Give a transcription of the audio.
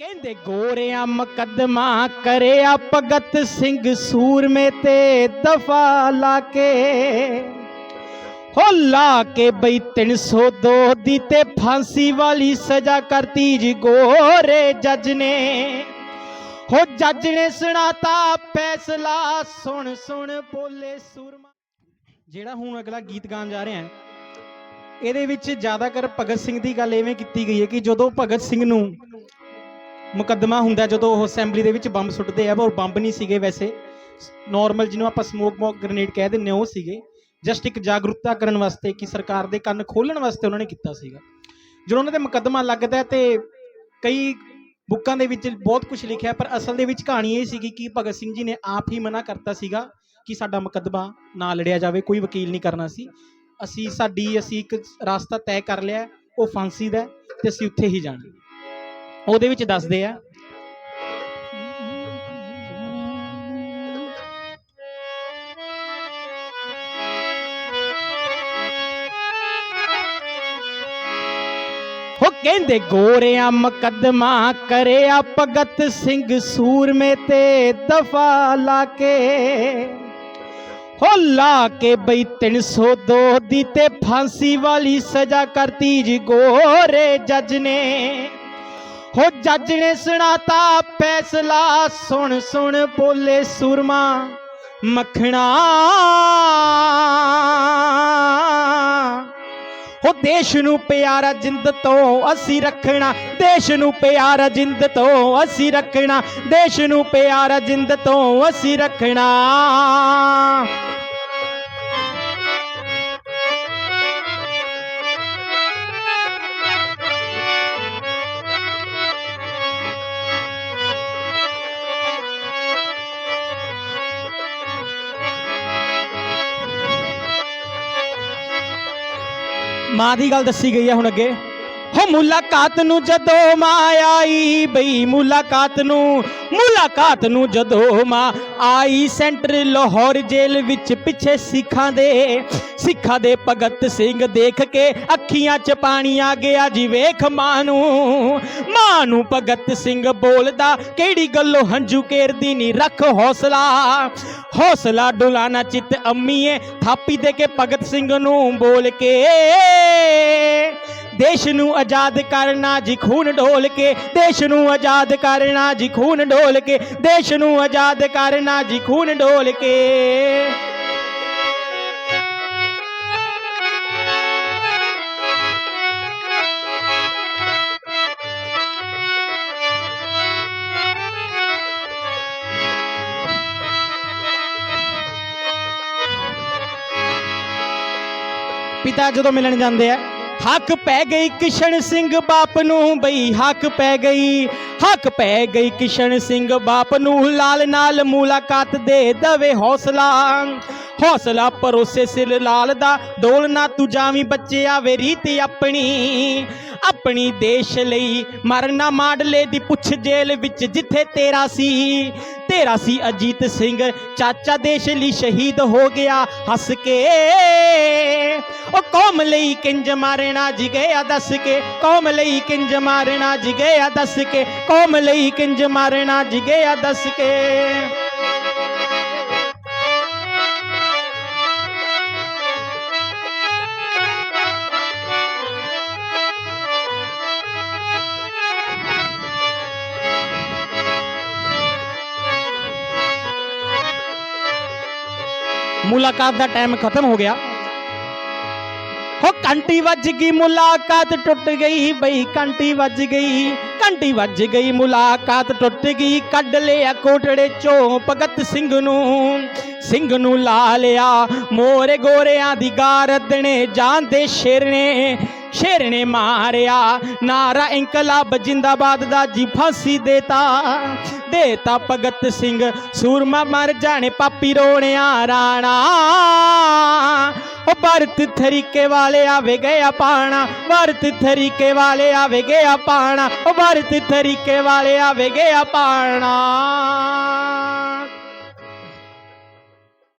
ਕਹਿੰਦੇ ਗੋਰਿਆਂ ਮੁਕੱਦਮਾ ਕਰਿਆ ਭਗਤ ਸਿੰਘ ਸੂਰਮੇ ਤੇ ਦਫਾ ਲਾ ਕੇ। ਹੋ ਲਾ ਕੇ ਬਈ 302 ਦੀ ਤੇ ਫਾਂਸੀ ਵਾਲੀ ਸਜ਼ਾ ਕਰਤੀ ਜੀ ਗੋਰੇ ਜੱਜ ਨੇ। ਹੋ ਜੱਜ ਨੇ ਸੁਣਾਤਾ ਫੈਸਲਾ, ਸੁਣ ਸੁਣ ਬੋਲੇ ਸੂਰਮਾ। ਜਿਹੜਾ ਹੁਣ ਅਗਲਾ ਗੀਤ ਗਾਣ ਜਾ ਰਿਹਾ ਹਾਂ, ਇਹਦੇ ਵਿੱਚ ਜ਼ਿਆਦਾਤਰ ਭਗਤ ਸਿੰਘ ਦੀ ਗੱਲ ਐਵੇਂ ਕੀਤੀ ਗਈ ਹੈ ਕਿ ਜਦੋਂ ਭਗਤ ਸਿੰਘ ਨੂੰ ਮੁਕੱਦਮਾ ਹੁੰਦਾ ਜਦੋਂ ਉਹ ਅਸੈਂਬਲੀ ਦੇ ਵਿੱਚ ਬੰਬ ਸੁੱਟਦੇ ਆ ਪਰ ਬੰਬ ਨਹੀਂ ਸੀਗੇ ਵੈਸੇ। ਨਾਰਮਲ ਜਿਹਨੂੰ ਆਪਾਂ ਸਮੋਕ ਮੌਕ ਗ੍ਰੇਨੇਡ ਕਹਿ ਦਿੰਨੇ ਉਹ ਸੀਗੇ। ਜਸਟ ਇੱਕ ਜਾਗਰੂਕਤਾ ਕਰਨ ਵਾਸਤੇ, ਕਿ ਸਰਕਾਰ ਦੇ ਕੰਨ ਖੋਲਣ ਵਾਸਤੇ ਉਹਨਾਂ ਨੇ ਕੀਤਾ ਸੀਗਾ। ਜਦੋਂ ਉਹਨਾਂ ਦੇ ਮੁਕੱਦਮਾ ਲੱਗਦਾ ਹੈ ਤੇ ਕਈ ਬੁੱਕਾਂ ਦੇ ਵਿੱਚ ਬਹੁਤ ਕੁਝ ਲਿਖਿਆ, ਪਰ ਅਸਲ ਦੇ ਵਿੱਚ ਕਹਾਣੀ ਇਹ ਸੀਗੀ ਕਿ ਭਗਤ ਸਿੰਘ ਜੀ ਨੇ ਆਪ ਹੀ ਮਨਾ ਕਰਤਾ ਸੀਗਾ ਕਿ ਸਾਡਾ ਮੁਕੱਦਮਾ ਨਾ ਲੜਿਆ ਜਾਵੇ, ਕੋਈ ਵਕੀਲ ਨਹੀਂ ਕਰਨਾ ਸੀ। ਅਸੀਂ ਸਾਡੀ, ਅਸੀਂ ਇੱਕ ਰਸਤਾ ਤੈਅ ਕਰ ਲਿਆ, ਉਹ ਫਾਂਸੀ ਦਾ ਹੈ ਤੇ ਅਸੀਂ ਉੱਥੇ ਹੀ ਜਾਣਾ ਉਹਦੇ ਵਿੱਚ ਦੱਸਦੇ ਆ। ਉਹ ਕਹਿੰਦੇ, ਗੋਰਿਆਂ ਮੁਕੱਦਮਾ ਕਰਿਆ ਭਗਤ ਸਿੰਘ ਸੂਰਮੇ ਤੇ ਦਫਾ ਲਾ ਕੇ। ਹੋ ਲਾ ਕੇ ਬਈ 302 ਦੀ ਤੇ ਫਾਂਸੀ ਵਾਲੀ ਸਜ਼ਾ ਕਰਤੀ ਜੀ ਗੋਰੇ ਜੱਜ ਨੇ। ਹੋ ਜੱਜ ਨੇ ਸੁਣਾਤਾ ਫੈਸਲਾ, ਸੁਣ ਸੁਣ ਬੋਲੇ ਸੂਰਮਾ, ਮੱਖਣਾ। ਹੋ ਦੇਸ਼ ਨੂੰ ਪਿਆਰਾ ਜਿੰਦ ਤੋਂ ਅਸੀਂ ਰੱਖਣਾ, ਦੇਸ਼ ਨੂੰ ਪਿਆਰਾ ਜਿੰਦ ਤੋਂ ਅਸੀਂ ਰੱਖਣਾ, ਦੇਸ਼ ਨੂੰ ਪਿਆਰਾ ਜਿੰਦ ਤੋਂ ਅਸੀਂ ਰੱਖਣਾ। ਮਾਂ ਦੀ ਗੱਲ ਦੱਸੀ ਗਈ ਹੈ ਹੁਣ ਅੱਗੇ। ਹੋ ਮੁਲਾਕਾਤ ਨੂੰ ਜਦੋਂ ਮਾਂ ਆਈ, ਬਈ ਮੁਲਾਕਾਤ ਨੂੰ ਮੁਲਾਕਾਤ ਨੂੰ ਜਦੋਂ ਮਾਂ ਆਈ, ਸੈਂਟਰ ਲਾਹੌਰ ਜੇਲ੍ਹ ਵਿੱਚ ਪਿੱਛੇ ਸਿੱਖਾਂ ਦੇ ਸਿੱਖਾਂ ਦੇ ਭਗਤ ਸਿੰਘ ਦੇਖ ਕੇ ਅੱਖੀਆਂ 'ਚ ਪਾਣੀ ਆ ਗਿਆ ਜੀ, ਵੇਖ ਮਾਂ ਨੂੰ ਮਾਂ ਨੂੰ ਭਗਤ ਸਿੰਘ ਬੋਲਦਾ, ਕਿਹੜੀ ਗੱਲੋਂ ਹੰਝੂ ਕੇਰਦੀ ਨਹੀਂ ਰੱਖ ਹੌਸਲਾ ਹੌਸਲਾ ਡੁਲਾਣਾ ਚਿੱਤ ਅੰਮੀਏ ਥਾਪੀ ਦੇ ਕੇ ਭਗਤ ਸਿੰਘ ਨੂੰ ਬੋਲ ਕੇ ਦੇਸ਼ ਨੂੰ ਆਜ਼ਾਦ ਕਰਨਾ ਜੀ ਖੂਨ ਢੋਲ ਕੇ, ਦੇਸ਼ ਨੂੰ ਆਜ਼ਾਦ ਕਰਨਾ ਜੀ ਖੂਨ ਢੋਲ ਕੇ, ਦੇਸ਼ ਨੂੰ ਆਜ਼ਾਦ ਕਰਨਾ ਜੀ ਖੂਨ ਢੋਲ ਕੇ। ਪਿਤਾ ਜਦੋਂ ਮਿਲਣ ਜਾਂਦੇ ਆ ਹੱਕ ਪੈ ਗਈ ਕਿਸ਼ਨ ਸਿੰਘ ਬਾਪ ਨੂੰ ਬਈ ਹੱਕ ਪੈ ਗਈ। ਹੱਕ ਪੈ ਗਈ ਕਿਸ਼ਨ ਸਿੰਘ ਬਾਪ ਨੂੰ, ਲਾਲ ਨਾਲ ਮੁਲਾਕਾਤ ਦੇ ਦਵੇ ਹੌਸਲਾ। ਹੌਸਲਾ ਪਰੋਸੇ ਸਿਰ ਲਾਲ ਦਾ, ਡੋਲ ਤੂੰ ਜਾਵੀਂ ਬੱਚਿਆ ਵੇ ਰੀਤ ਆਪਣੀ। ਆਪਣੀ ਦੇਸ਼ ਲਈ ਮਰਨਾ ਮਾਡਲੇ ਦੀ ਪੁੱਛ ਜੇਲ ਵਿੱਚ ਜਿੱਥੇ ਤੇਰਾ ਸੀ। ਤੇਰਾ ਸੀ ਅਜੀਤ ਸਿੰਘ, ਚਾਚਾ ਦੇਸ਼ ਲਈ ਸ਼ਹੀਦ ਹੋ ਗਿਆ ਹੱਸ ਕੇ। ਉਹ ਕੌਮ ਲਈ ਕਿੰਜ ਮਾਰਨਾ ਜੀ ਗਿਆ ਦੱਸ ਕੇ ਕੌਮ ਲਈ ਕਿੰਜ ਮਾਰਨਾ ਜੀ ਗਿਆ ਦੱਸ ਕੇ ਕੌਮ ਲਈ ਕਿੰਜ ਮਾਰਨਾ ਜੀ ਗਿਆ ਦੱਸ ਕੇ ਮੁਲਾਕਾਤ ਦਾ ਟਾਈਮ ਖਤਮ ਹੋ ਗਿਆ ਹੋ ਘੰਟੀ ਵੱਜ ਗਈ ਮੁਲਾਕਾਤ ਟੁੱਟ ਗਈ ਬਈ ਘੰਟੀ ਵੱਜ ਗਈ। ਘੰਟੀ ਵੱਜ ਗਈ ਮੁਲਾਕਾਤ ਟੁੱਟ ਗਈ, ਕੱਢ ਲਿਆ ਕੋਟੜੇ ਚੋਂ ਭਗਤ ਸਿੰਘ ਨੂੰ। ਸਿੰਘ ਨੂੰ ਲਾ ਲਿਆ ਮੋਰੇ ਗੋਰਿਆਂ ਦੀ ਗਾਰਦਣੇ ਜਾਂਦੇ ਸ਼ੇਰ ਨੇ ਸ਼ੇਰ ਨੇ ਮਾਰਿਆ। ਨਾਰਾ ਇਨਕਲਾਬ ਜਿੰਦਾਬਾਦ ਦਾ ਜੀ ਫਾਂਸੀ ਦੇਤਾ। ਦੇਤਾ ਭਗਤ ਸਿੰਘ, ਸੂਰਮਾ ਮਰ ਜਾਣੇ ਪਾਪੀ ਰੋਣਿਆ ਰਾਣਾ। ਉਹ ਭਰਤ ਥਰੀਕੇ ਵਾਲੇ ਆਵੇ ਗਿਆ ਪਾਣਾ, ਭਰਤ ਥਰੀਕੇ ਵਾਲੇ ਆਵੇ ਗਿਆ ਪਾਣਾ, ਉਹ ਭਰਤ ਥਰੀਕੇ ਵਾਲੇ ਆਵੇ ਗਿਆ ਪਾਣਾ।